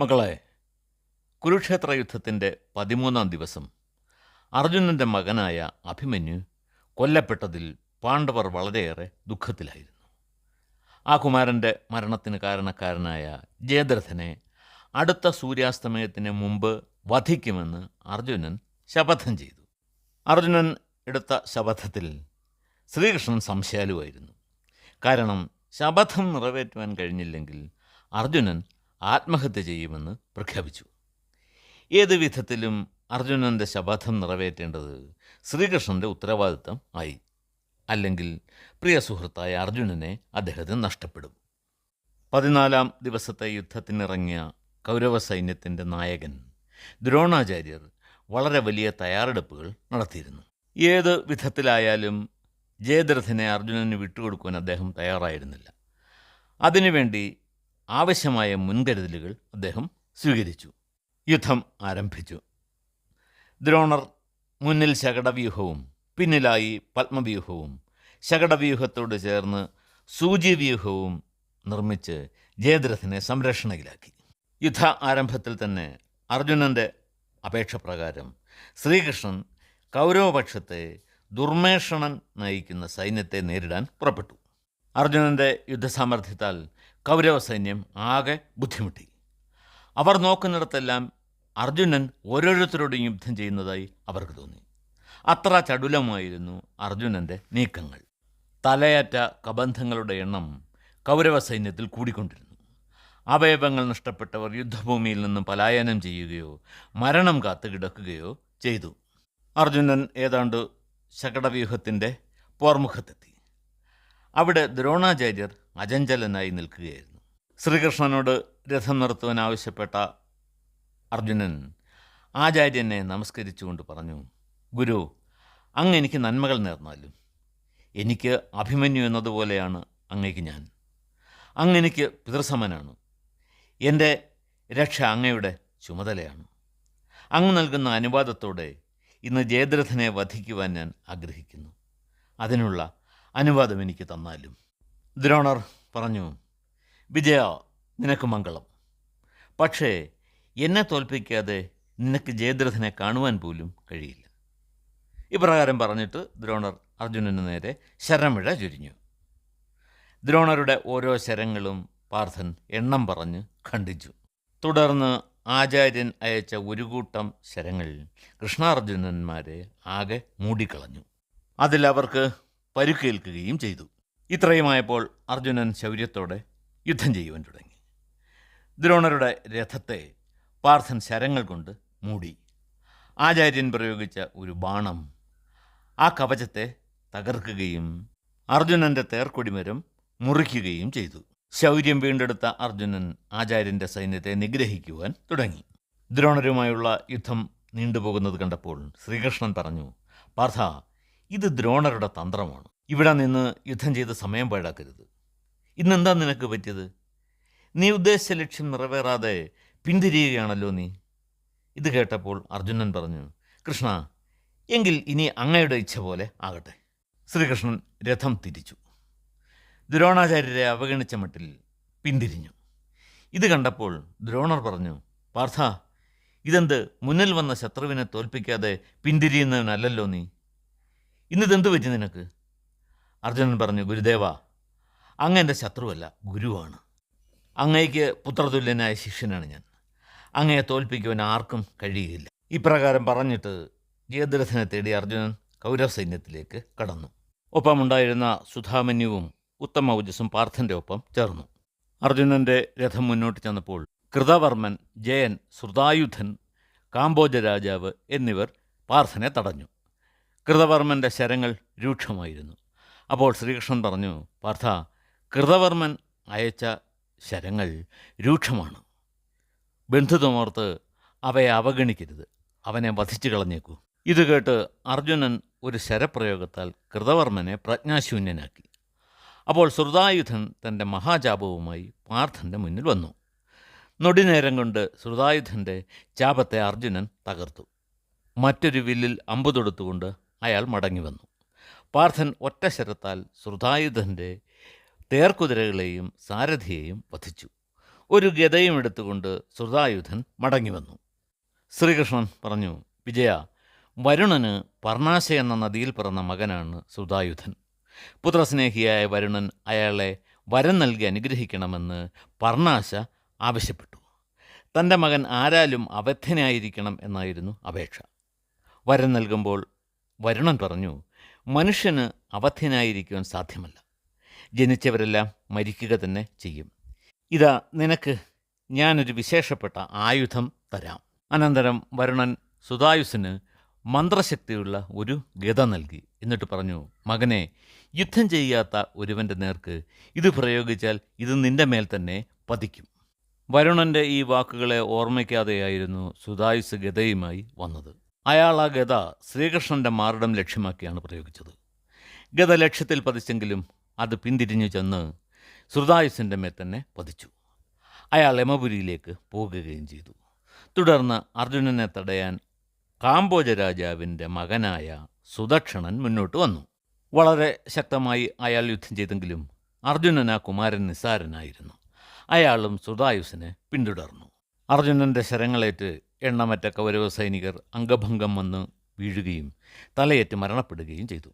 മകളെ കുരുക്ഷേത്ര യുദ്ധത്തിന്റെ പതിമൂന്നാം ദിവസം അർജുനന്റെ മകനായ അഭിമന്യു കൊല്ലപ്പെട്ടതിൽ പാണ്ഡവർ വളരെയേറെ ദുഃഖത്തിലായിരുന്നു. ആ കുമാരന്റെ മരണത്തിന് കാരണക്കാരനായ ജയദ്രഥനെ അടുത്ത സൂര്യാസ്തമയത്തിന് മുമ്പ് വധിക്കുമെന്ന് അർജുനൻ ശപഥം ചെയ്തു. അർജുനൻ എടുത്ത ശപഥത്തിൽ ശ്രീകൃഷ്ണൻ സംശയാലുവായിരുന്നു. കാരണം ശപഥം നിറവേറ്റുവാൻ കഴിഞ്ഞില്ലെങ്കിൽ അർജുനൻ ആത്മഹത്യ ചെയ്യുമെന്ന് പ്രഖ്യാപിച്ചു. ഏത് വിധത്തിലും അർജുനന്റെ ശപഥം നിറവേറ്റേണ്ടത് ശ്രീകൃഷ്ണന്റെ ഉത്തരവാദിത്തം ആയി. അല്ലെങ്കിൽ പ്രിയ സുഹൃത്തായ അർജുനനെ അദ്ദേഹത്തിന് നഷ്ടപ്പെടും. പതിനാലാം ദിവസത്തെ യുദ്ധത്തിനിറങ്ങിയ കൗരവ സൈന്യത്തിന്റെ നായകൻ ദ്രോണാചാര്യർ വളരെ വലിയ തയ്യാറെടുപ്പുകൾ നടത്തിയിരുന്നു. ഏത് വിധത്തിലായാലും ജയദ്രഥനെ അർജുനന് വിട്ടുകൊടുക്കുവാൻ അദ്ദേഹം തയ്യാറായിരുന്നില്ല. അതിനുവേണ്ടി ആവശ്യമായ മുൻകരുതലുകൾ അദ്ദേഹം സ്വീകരിച്ചു. യുദ്ധം ആരംഭിച്ചു. ദ്രോണർ മുന്നിൽ ശകടവ്യൂഹവും പിന്നിലായി പത്മവ്യൂഹവും ശകടവ്യൂഹത്തോട് ചേർന്ന് സൂചിവ്യൂഹവും നിർമ്മിച്ച് ജയദ്രഥനെ സംരക്ഷണയിലാക്കി. യുദ്ധ ആരംഭത്തിൽ തന്നെ അർജുനന്റെ അപേക്ഷ പ്രകാരം ശ്രീകൃഷ്ണൻ കൗരവപക്ഷത്തെ ദുർമേഷണൻ നയിക്കുന്ന സൈന്യത്തെ നേരിടാൻ പുറപ്പെട്ടു. അർജുനന്റെ യുദ്ധസാമർഥ്യത്താൽ കൗരവ സൈന്യം ആകെ ബുദ്ധിമുട്ടി. അവർ നോക്കുന്നിടത്തെല്ലാം അർജുനൻ ഓരോരുത്തരോടും യുദ്ധം ചെയ്യുന്നതായി അവർക്ക് തോന്നി. അത്ര ചടുലമായിരുന്നു അർജുനന്റെ നീക്കങ്ങൾ. തലയറ്റ കബന്ധങ്ങളുടെ എണ്ണം കൗരവ സൈന്യത്തിൽ കൂടിക്കൊണ്ടിരുന്നു. അവയവങ്ങൾ നഷ്ടപ്പെട്ടവർ യുദ്ധഭൂമിയിൽ നിന്നും പലായനം ചെയ്യുകയോ മരണം കാത്തു കിടക്കുകയോ ചെയ്തു. അർജുനൻ ഏതാണ്ട് ശകടവ്യൂഹത്തിന്റെ പോർമുഖത്തെത്തി. അവിടെ ദ്രോണാചാര്യർ അജഞ്ചലനായി നിൽക്കുകയായിരുന്നു. ശ്രീകൃഷ്ണനോട് രഥം നിർത്തുവാൻ ആവശ്യപ്പെട്ട അർജുനൻ ആചാര്യനെ നമസ്കരിച്ചുകൊണ്ട് പറഞ്ഞു ഗുരു അങ്ങ് എനിക്ക് നന്മകൾ നേർന്നാലും എനിക്ക് അഭിമന്യു എന്നതുപോലെയാണ് അങ്ങേക്ക് ഞാൻ. അങ്ങ് എനിക്ക് പിതൃസമനാണ്. എന്റെ രക്ഷ അങ്ങയുടെ ചുമതലയാണ്. അങ്ങ് നൽകുന്ന അനുവാദത്തോടെ ഇന്ന് ജയദ്രഥനെ വധിക്കുവാൻ ഞാൻ ആഗ്രഹിക്കുന്നു. അതിനുള്ള അനുവാദം എനിക്ക് തന്നാലും. ദ്രോണർ പറഞ്ഞു വിജയ നിനക്ക് മംഗളം. പക്ഷേ എന്നെ തോൽപ്പിക്കാതെ നിനക്ക് ജയദ്രഥനെ കാണുവാൻ പോലും കഴിയില്ല. ഇപ്രകാരം പറഞ്ഞിട്ട് ദ്രോണർ അർജുനന് നേരെ ശരമിഴ ചുരിഞ്ഞു. ദ്രോണരുടെ ഓരോ ശരങ്ങളും പാർത്ഥൻ എണ്ണം പറഞ്ഞ് ഖണ്ഡിച്ചു. തുടർന്ന് ആചാര്യൻ അയച്ച ഒരു കൂട്ടം ശരങ്ങൾ കൃഷ്ണാർജുനന്മാരെ ആകെ മൂടിക്കളഞ്ഞു. അതിൽ അവർക്ക് പരുക്കേൽക്കുകയും ചെയ്തു. ഇത്രയുമായപ്പോൾ അർജുനൻ ശൗര്യത്തോടെ യുദ്ധം ചെയ്യുവാൻ തുടങ്ങി. ദ്രോണരുടെ രഥത്തെ പാർത്ഥൻ ശരങ്ങൾ കൊണ്ട് മൂടി. ആചാര്യൻ പ്രയോഗിച്ച ഒരു ബാണം ആ കവചത്തെ തകർക്കുകയും അർജുനന്റെ തേർക്കൊടിമരം മുറിക്കുകയും ചെയ്തു. ശൗര്യം വീണ്ടെടുത്ത അർജുനൻ ആചാര്യന്റെ സൈന്യത്തെ നിഗ്രഹിക്കുവാൻ തുടങ്ങി. ദ്രോണരുമായുള്ള യുദ്ധം നീണ്ടുപോകുന്നത് കണ്ടപ്പോൾ ശ്രീകൃഷ്ണൻ പറഞ്ഞു പാർത്ഥ ഇത് ദ്രോണരുടെ തന്ത്രമാണ്. ഇവിടെ നിന്ന് യുദ്ധം ചെയ്ത് സമയം പാഴാക്കരുത്. ഇന്നെന്താ നിനക്ക് പറ്റിയത്? നീ ഉദ്ദേശിച്ച ലക്ഷ്യം നിറവേറാതെ പിന്തിരിയുകയാണല്ലോ നീ. ഇത് കേട്ടപ്പോൾ അർജുനൻ പറഞ്ഞു കൃഷ്ണ എങ്കിൽ ഇനി അങ്ങയുടെ ഇച്ഛ പോലെ ആകട്ടെ. ശ്രീകൃഷ്ണൻ രഥം തിരിച്ചു. ദ്രോണാചാര്യരെ അവഗണിച്ച മട്ടിൽ പിന്തിരിഞ്ഞു. ഇത് കണ്ടപ്പോൾ ദ്രോണർ പറഞ്ഞു പാർത്ഥ ഇതെന്ത് മുന്നിൽ വന്ന ശത്രുവിനെ തോൽപ്പിക്കാതെ പിന്തിരിയുന്നവനല്ലല്ലോ നീ. ഇന്നിതെന്ത് പറ്റി നിനക്ക്? അർജുനൻ പറഞ്ഞു ഗുരുദേവ അങ്ങ് എന്റെ ശത്രുവല്ല ഗുരുവാണ്. അങ്ങയ്ക്ക് പുത്രതുല്യനായ ശിഷ്യനാണ് ഞാൻ. അങ്ങയെ തോൽപ്പിക്കുവാൻ ആർക്കും കഴിയുകയില്ല. ഇപ്രകാരം പറഞ്ഞിട്ട് ജയദ്രഥനെ തേടി അർജുനൻ കൗരവ സൈന്യത്തിലേക്ക് കടന്നു. ഒപ്പമുണ്ടായിരുന്ന സുധാമന്യുവും ഉത്തമ ഊജസ്സും പാർത്ഥന്റെ ഒപ്പം ചേർന്നു. അർജുനന്റെ രഥം മുന്നോട്ട് ചെന്നപ്പോൾ കൃതവർമ്മൻ ജയൻ ശ്രുതായുധൻ കാംബോജ രാജാവ് എന്നിവർ പാർത്ഥനെ തടഞ്ഞു. കൃതവർമ്മന്റെ ശരങ്ങൾ രൂക്ഷമായിരുന്നു. അപ്പോൾ ശ്രീകൃഷ്ണൻ പറഞ്ഞു പാർത്ഥ കൃതവർമ്മൻ അയച്ച ശരങ്ങൾ രൂക്ഷമാണ്. ബന്ധുതമോർത്ത് അവയെ അവഗണിക്കരുത്. അവനെ വധിച്ചു കളഞ്ഞേക്കൂ. ഇത് കേട്ട് അർജുനൻ ഒരു ശരപ്രയോഗത്താൽ കൃതവർമ്മനെ പ്രജ്ഞാശൂന്യനാക്കി. അപ്പോൾ ശ്രുതായുധൻ തന്റെ മഹാചാപവുമായി പാർത്ഥന്റെ മുന്നിൽ വന്നു. നൊടിനേരം കൊണ്ട് ശ്രുതായുധന്റെ ചാപത്തെ അർജുനൻ തകർത്തു. മറ്റൊരു വില്ലിൽ അമ്പു തൊടുത്തുകൊണ്ട് അയാൾ മടങ്ങി വന്നു. പാർത്ഥൻ ഒറ്റ ശരത്താൽ ശ്രുതായുധന്റെ തേർക്കുതിരകളെയും സാരഥിയെയും വധിച്ചു. ഒരു ഗതയും എടുത്തുകൊണ്ട് ശ്രുതായുധൻ മടങ്ങി വന്നു. ശ്രീകൃഷ്ണൻ പറഞ്ഞു വിജയ വരുണന് പർണാശ എന്ന നദിയിൽ പിറന്ന മകനാണ് ശ്രുതായുധൻ പുത്രസ്നേഹിയായ വരുണൻ അയാളെ വരം നൽകി അനുഗ്രഹിക്കണമെന്ന് പർണാശ ആവശ്യപ്പെട്ടു. തന്റെ മകൻ ആരാലും അവധ്യനായിരിക്കണം എന്നായിരുന്നു അപേക്ഷ. വരം നൽകുമ്പോൾ വരുണൻ പറഞ്ഞു മനുഷ്യന് അവധ്യനായിരിക്കുവാൻ സാധ്യമല്ല. ജനിച്ചവരെല്ലാം മരിക്കുക തന്നെ ചെയ്യും. ഇതാ നിനക്ക് ഞാനൊരു വിശേഷപ്പെട്ട ആയുധം തരാം. അനന്തരം വരുണൻ സുതായുസിന് മന്ത്രശക്തിയുള്ള ഒരു ഗത നൽകി. എന്നിട്ട് പറഞ്ഞു മകനെ യുദ്ധം ചെയ്യാത്ത ഒരുവന്റെ നേർക്ക് ഇത് പ്രയോഗിച്ചാൽ ഇത് നിന്റെ മേൽ തന്നെ പതിക്കും. വരുണന്റെ ഈ വാക്കുകളെ ഓർമ്മിക്കാതെയായിരുന്നു സുതായുസ് ഗതയുമായി വന്നത്. അയാൾ ആ ഗത ശ്രീകൃഷ്ണന്റെ മാറിടം ലക്ഷ്യമാക്കിയാണ് പ്രയോഗിച്ചത്. ഗത ലക്ഷ്യത്തിൽ പതിച്ചെങ്കിലും അത് പിന്തിരിഞ്ഞു ചെന്ന് ശ്രുതായുസിന്റെ മേൽ തന്നെ പതിച്ചു. അയാൾ യമപുരിയിലേക്ക് പോകുകയും ചെയ്തു. തുടർന്ന് അർജുനനെ തടയാൻ കാംബോജ രാജാവിന്റെ മകനായ സുദക്ഷണൻ മുന്നോട്ട് വന്നു. വളരെ ശക്തമായി അയാൾ യുദ്ധം ചെയ്തെങ്കിലും അർജുനൻ ആ കുമാരൻ നിസ്സാരനായിരുന്നു. അയാളും സുതായുസിനെ പിന്തുടർന്നു. അർജുനന്റെ ശരങ്ങളേറ്റ് എണ്ണമറ്റ കൗരവ സൈനികർ അംഗഭംഗം വന്ന് വീഴുകയും തലയേറ്റ് മരണപ്പെടുകയും ചെയ്തു.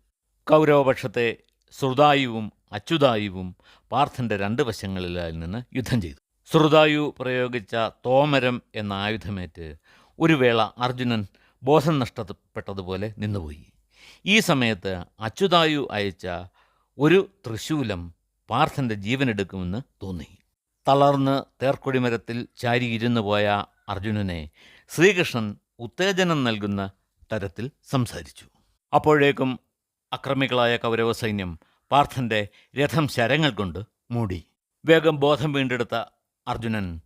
കൗരവപക്ഷത്തെ ശ്രുതായുവും അച്യുതായുവും പാർത്ഥന്റെ രണ്ട് വശങ്ങളിലായി നിന്ന് യുദ്ധം ചെയ്തു. ശ്രുതായു പ്രയോഗിച്ച തോമരം എന്ന ആയുധമേറ്റ് ഒരു വേള അർജുനൻ ബോധം നഷ്ടപ്പെട്ടതുപോലെ നിന്നുപോയി. ഈ സമയത്ത് അച്യുതായു അയച്ച ഒരു തൃശൂലം പാർത്ഥന്റെ ജീവനെടുക്കുമെന്ന് തോന്നി. തളർന്ന് തേർക്കൊടിമരത്തിൽ ചാരിയിരുന്നു പോയ അർജുനനെ ശ്രീകൃഷ്ണൻ ഉത്തേജനം നൽകുന്ന തരത്തിൽ സംസാരിച്ചു. അപ്പോഴേക്കും അക്രമികളായ കൗരവ സൈന്യം പാർത്ഥന്റെ രഥം ശരങ്ങൾ കൊണ്ട് മൂടി. വേഗം ബോധം വീണ്ടെടുത്ത അർജുനൻ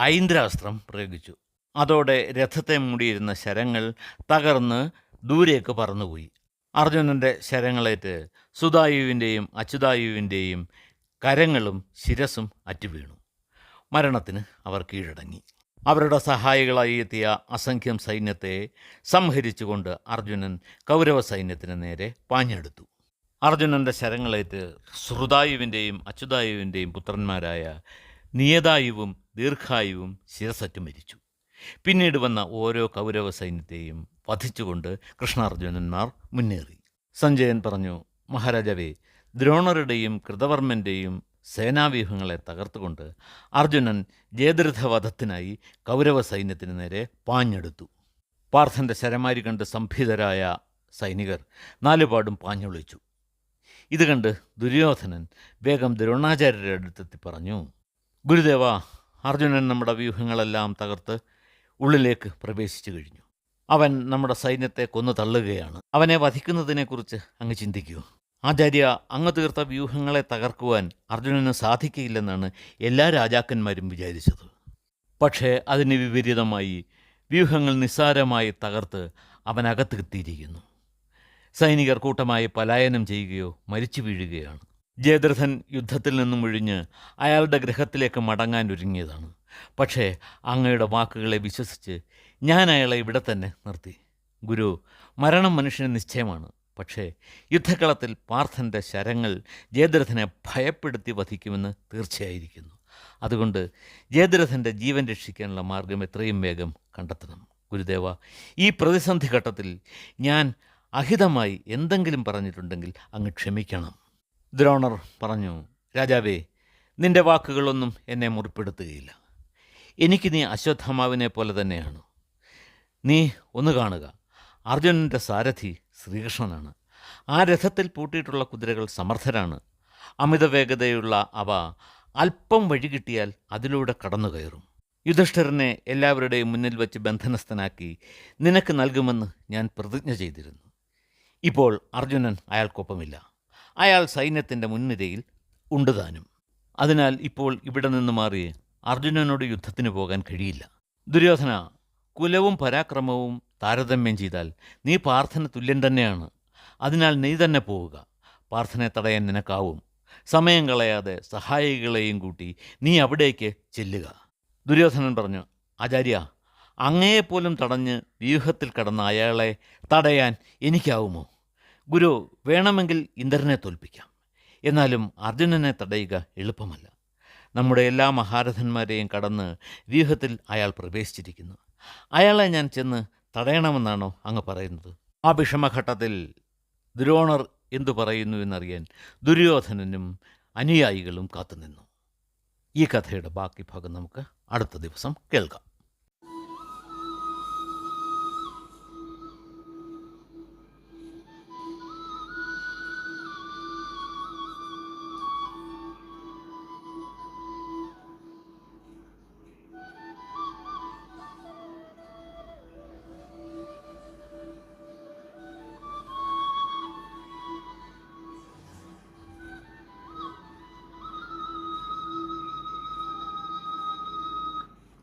ഐന്ദ്രാസ്ത്രം പ്രയോഗിച്ചു. അതോടെ രഥത്തെ മൂടിയിരുന്ന ശരങ്ങൾ തകർന്ന് ദൂരേക്ക് പറന്നുപോയി. അർജുനന്റെ ശരങ്ങളേറ്റ് സുതായുവിന്റെയും അച്യുതായുവിന്റെയും കരങ്ങളും ശിരസും അറ്റുവീണു. മരണത്തിന് അവർ കീഴടങ്ങി. അവരുടെ സഹായികളായി എത്തിയ അസംഖ്യം സൈന്യത്തെ സംഹരിച്ചുകൊണ്ട് അർജുനൻ കൗരവ സൈന്യത്തിന് നേരെ പാഞ്ഞെടുത്തു. അർജുനന്റെ ശരങ്ങളേറ്റ് ശ്രുതായുവിന്റെയും അച്യുതായുവിന്റെയും പുത്രന്മാരായ നിയതായുവും ദീർഘായുവും ശിരസറ്റ് മരിച്ചു. പിന്നീട് വന്ന ഓരോ കൗരവ സൈന്യത്തെയും വധിച്ചുകൊണ്ട് കൃഷ്ണാർജുനന്മാർ മുന്നേറി. സഞ്ജയൻ പറഞ്ഞു മഹാരാജാവേ ദ്രോണരുടെയും കൃതവർമ്മന്റെയും സേനാവ്യൂഹങ്ങളെ തകർത്തുകൊണ്ട് അർജുനൻ ജയദ്രഥവധത്തിനായി കൗരവ സൈന്യത്തിന് നേരെ പാഞ്ഞെടുത്തു. പാർത്ഥന്റെ ശരമാരി കണ്ട് സംഭിതരായ സൈനികർ നാലുപാടും പാഞ്ഞൊളിച്ചു. ഇത് കണ്ട് ദുര്യോധനൻ വേഗം ദ്രോണാചാര്യരുടെ അടുത്തെത്തി പറഞ്ഞു ഗുരുദേവ അർജുനൻ നമ്മുടെ വ്യൂഹങ്ങളെല്ലാം തകർത്ത് ഉള്ളിലേക്ക് പ്രവേശിച്ചു കഴിഞ്ഞു. അവൻ നമ്മുടെ സൈന്യത്തെ കൊന്നു തള്ളുകയാണ്. അവനെ വധിക്കുന്നതിനെക്കുറിച്ച് അങ്ങ് ചിന്തിക്കൂ. ആചാര്യ അങ്ങ് തീർത്ത വ്യൂഹങ്ങളെ തകർക്കുവാൻ അർജുനന് സാധിക്കയില്ലെന്നാണ് എല്ലാ രാജാക്കന്മാരും വിചാരിച്ചത്. പക്ഷേ അതിന് വിപരീതമായി വ്യൂഹങ്ങൾ നിസ്സാരമായി തകർത്ത് അവനകത്ത് എത്തിയിരിക്കുന്നു. സൈനികർ കൂട്ടമായി പലായനം ചെയ്യുകയോ മരിച്ചു വീഴുകയാണ്. ജയദ്രഥൻ യുദ്ധത്തിൽ നിന്നും ഒഴിഞ്ഞ് അയാളുടെ ഗ്രഹത്തിലേക്ക് മടങ്ങാൻ ഒരുങ്ങിയതാണ്. പക്ഷേ അങ്ങയുടെ വാക്കുകളെ വിശ്വസിച്ച് ഞാൻ അയാളെ ഇവിടെ തന്നെ നിർത്തി. ഗുരു മരണം മനുഷ്യന് നിശ്ചയമാണ്. പക്ഷേ യുദ്ധക്കളത്തിൽ പാർത്ഥന്റെ ശരങ്ങൾ ജയദ്രഥനെ ഭയപ്പെടുത്തി വധിക്കുമെന്ന് തീർച്ചയായിരിക്കുന്നു. അതുകൊണ്ട് ജയദ്രഥന്റെ ജീവൻ രക്ഷിക്കാനുള്ള മാർഗം എത്രയും വേഗം കണ്ടെത്തണം. ഗുരുദേവ ഈ പ്രതിസന്ധി ഘട്ടത്തിൽ ഞാൻ അഹിതമായി എന്തെങ്കിലും പറഞ്ഞിട്ടുണ്ടെങ്കിൽ അങ്ങ് ക്ഷമിക്കണം. ദ്രോണർ പറഞ്ഞു രാജാവേ നിന്റെ വാക്കുകളൊന്നും എന്നെ മുറിപ്പെടുത്തുകയില്ല. എനിക്ക് നീ അശ്വത്ഥമാവിനെ പോലെ തന്നെയാണ്. നീ ഒന്ന് കാണുക. അർജുനന്റെ സാരഥി ശ്രീകൃഷ്ണനാണ്. ആ രഥത്തിൽ പൂട്ടിയിട്ടുള്ള കുതിരകൾ സമർത്ഥരാണ്. അമിതവേഗതയുള്ള അവ അല്പം വഴി കിട്ടിയാൽ അതിലൂടെ കടന്നു കയറും. യുധിഷ്ഠിരനെ എല്ലാവരുടെയും മുന്നിൽ വെച്ച് ബന്ധനസ്ഥനാക്കി നിനക്ക് നൽകുമെന്ന് ഞാൻ പ്രതിജ്ഞ ചെയ്തിരുന്നു. ഇപ്പോൾ അർജുനൻ അയാൾക്കൊപ്പമില്ല. അയാൾ സൈന്യത്തിന്റെ മുൻനിരയിൽ ഉണ്ടുതാനും അതിനാൽ ഇപ്പോൾ ഇവിടെ നിന്ന് മാറി അർജുനനോട് യുദ്ധത്തിന് പോകാൻ കഴിയില്ല. ദുര്യോധന കുലവും പരാക്രമവും താരതമ്യം ചെയ്താൽ നീ പാർത്ഥന തുല്യൻ തന്നെയാണ്. അതിനാൽ നീ തന്നെ പോവുക. പാർത്ഥനെ തടയാൻ നിനക്കാവും. സമയം കളയാതെ സഹായികളെയും കൂട്ടി നീ അവിടേക്ക് ചെല്ലുക. ദുര്യോധനൻ പറഞ്ഞു ആചാര്യ അങ്ങയെപ്പോലും തടഞ്ഞ് വ്യൂഹത്തിൽ കടന്ന അയാളെ തടയാൻ എനിക്കാവുമോ? ഗുരു വേണമെങ്കിൽ ഇന്ദ്രനെ തോൽപ്പിക്കാം. എന്നാലും അർജുനനെ തടയുക എളുപ്പമല്ല. നമ്മുടെ എല്ലാ മഹാരഥന്മാരെയും കടന്ന് വ്യൂഹത്തിൽ അയാൾ പ്രവേശിച്ചിരിക്കുന്നു. അയാളെ ഞാൻ ചെന്ന് തടയണമെന്നാണോ അങ്ങ് പറയുന്നത്? ആ വിഷമഘട്ടത്തിൽ ദ്രോണർ എന്തു പറയുന്നു എന്നറിയാൻ ദുര്യോധനനും അനുയായികളും കാത്തുനിന്നു. ഈ കഥയുടെ ബാക്കി ഭാഗം നമുക്ക് അടുത്ത ദിവസം കേൾക്കാം.